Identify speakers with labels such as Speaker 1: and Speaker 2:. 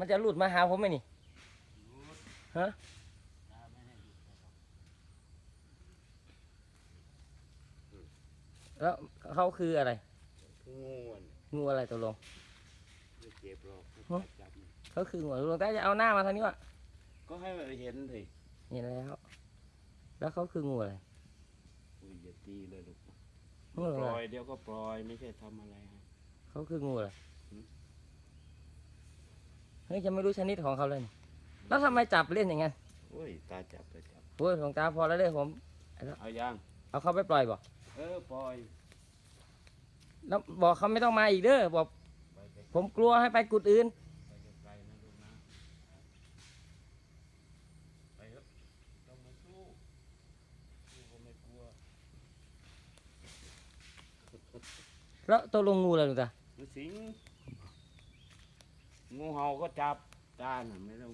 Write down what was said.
Speaker 1: มันจะหลุดมาหาผมไหมนี่ฮะ
Speaker 2: ตาไม่ให้หยุดหรอก
Speaker 1: แล้วเขาคืออะไร
Speaker 2: งูอะ
Speaker 1: งูอะไรตกลง
Speaker 2: ไม่เจ็บหรอก
Speaker 1: ฮะ
Speaker 2: จับนี่
Speaker 1: เขาคืองูหลวงตาจะเอาหน้ามาทางนี้วะ
Speaker 2: ก็ให้มันเห็นสิ
Speaker 1: เห็นแล้ว แล้วเขาคืองูอะไร
Speaker 2: อุ้ยอย่าตีเลยลูก
Speaker 1: งู
Speaker 2: ป
Speaker 1: อะไร
Speaker 2: ล่อยเดี๋ยวก็ปล่อยไม่ใช่ทำอะไรฮะ
Speaker 1: เขาคืองูอะไร
Speaker 2: หืม
Speaker 1: เฮ้ยจะไม่รู้ชนิดของเขาเลยนี่แล้วทำไมจับเล่นอย่างงั้น
Speaker 2: โอ้ยตาจับตาจับ
Speaker 1: โอ้ยหลวงตาพอแล้วเลยผม
Speaker 2: เอายัง
Speaker 1: เอาเขาไปปล่อยบอก
Speaker 2: เออปล่อย
Speaker 1: แล้วบอกเขาไม่ต้องมาอีกเด้อบอก
Speaker 2: ไปไกล
Speaker 1: ผมกลัวให้ไปกุดอื่น
Speaker 2: ไปไกลๆนะลูกนะไปเถอะต้องมาสู้สู้ก็ไม่กลัว
Speaker 1: แล้วตัวลงงูอะไรหลวงตา
Speaker 2: มันสิง งูเห่าก็จับตาน่ะไม่ต้อง